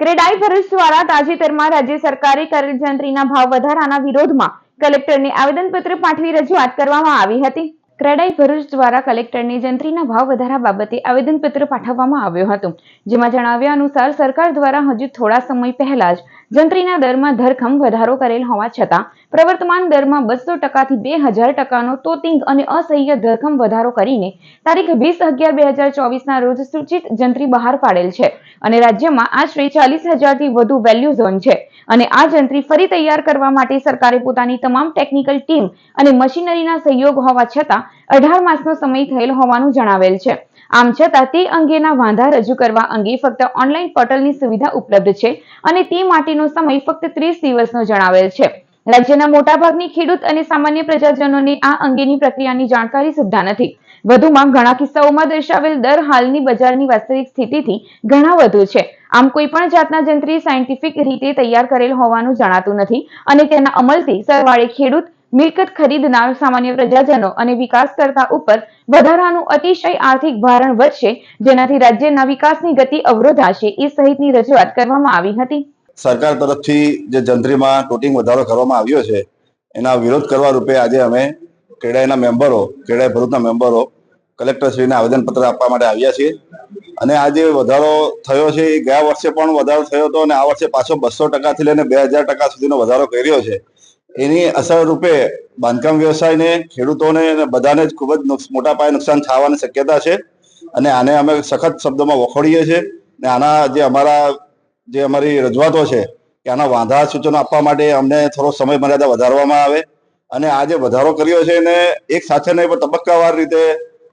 ક્રેડાઈ ભરૂચ દ્વારા તાજેતરમાં રાજ્ય સરકારે કરેલ જંત્રીના ભાવ વધારાના વિરોધમાં કલેક્ટરને આવેદનપત્ર પાઠવી રજૂઆત કરવામાં આવી હતી. ક્રેડાઈ ભરૂચ દ્વારા કલેક્ટરને જંત્રીના ભાવ વધારા બાબતે આવેદનપત્ર પાઠવવામાં આવ્યું હતું. જેમાં જણાવ્યા અનુસાર સરકાર દ્વારા હજુ થોડા સમય પહેલા જ જંત્રીના દરમાં ધરખમ વધારો કરેલ હોવા છતાં, પ્રવર્તમાન દરમાં બસો ટકાથી બે હજાર ટકાનો તોતિંગ અને અસહ્ય ધરખમ વધારો કરીને તારીખ વીસ અગિયાર બે હજાર ચોવીસના રોજ સૂચિત જંત્રી બહાર પાડેલ છે અને રાજ્યમાં આશરે ચાલીસ હજારથી વધુ વેલ્યુ ઝોન છે અને આ જંત્રી ફરી તૈયાર કરવા માટે સરકારે પોતાની તમામ ટેકનિકલ ટીમ અને મશીનરીના સહયોગ હોવા છતાં અઢાર માસનો સમય થયેલ હોવાનું જણાવેલ છે. આમ છતાં, તે અંગેના વાંધા રજૂ કરવા અંગે ફક્ત ઓનલાઈન પોર્ટલની સુવિધા ઉપલબ્ધ છે અને તે માટેનો સમય ફક્ત ત્રીસ દિવસનો જણાવેલ છે. રાજ્યના મોટાભાગની ખેડૂત અને સામાન્ય પ્રજાજનોને આ અંગેની પ્રક્રિયાની જાણકારી સુદ્ધા નથી. વધુમાં, ઘણા કિસ્સાઓમાં દર્શાવેલ દર હાલની બજારની વાસ્તવિક સ્થિતિથી ઘણા વધુ છે. આમ કોઈ પણ જાતના જંત્રી સાયન્ટિફિક રીતે તૈયાર કરેલ હોવાનું જણાતું નથી અને તેના અમલથી સરવાળે ખેડૂત મિલકત ખરીદનાર સામાન્ય પ્રજાજનો અને વિકાસકર્તા ઉપર વધારાનું અતિશય આર્થિક ભારણ વધશે, જેનાથી રાજ્યના વિકાસની ગતિ અવરોધાશે એ સહિતની રજૂઆત કરવામાં આવી હતી. સરકાર તરફથી જે જંત્રીમાં ટોટિંગ વધારો કરવામાં આવ્યો છે, એના વિરોધ કરવા રૂપે આજે અમે કેડાઈના મેમ્બરો, કેડાઈ ભરૂચના મેમ્બરો, કલેક્ટરશ્રીને આવેદનપત્ર આપવા માટે આવ્યા છીએ. અને આ જે વધારો થયો છે, એ ગયા વર્ષે પણ વધારો થયો હતો અને આ વર્ષે પાછો બસો ટકાથી લઈને બે હજાર ટકા સુધીનો વધારો કર્યો છે. એની અસર રૂપે બાંધકામ વ્યવસાયને, ખેડૂતોને અને બધાને જ ખૂબ જ મોટા પાયે નુકસાન થવાની શક્યતા છે. અને આને અમે સખત શબ્દોમાં વખોડીએ છીએ. ને આના જે અમારા, જે અમારી રજૂઆતો છે કે આના વાંધા સૂચનો આપવા માટે અમને થોડો સમય મર્યાદા વધારવામાં આવે. અને આ જે વધારો કર્યો છે એને એક સાથે નહીં, પણ તબક્કાવાર રીતે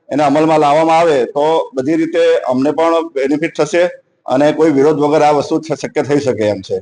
એને અમલમાં લાવવામાં આવે, તો બધી રીતે અમને પણ બેનિફિટ થશે અને કોઈ વિરોધ વગર આ વસ્તુ શક્ય થઈ શકે એમ છે.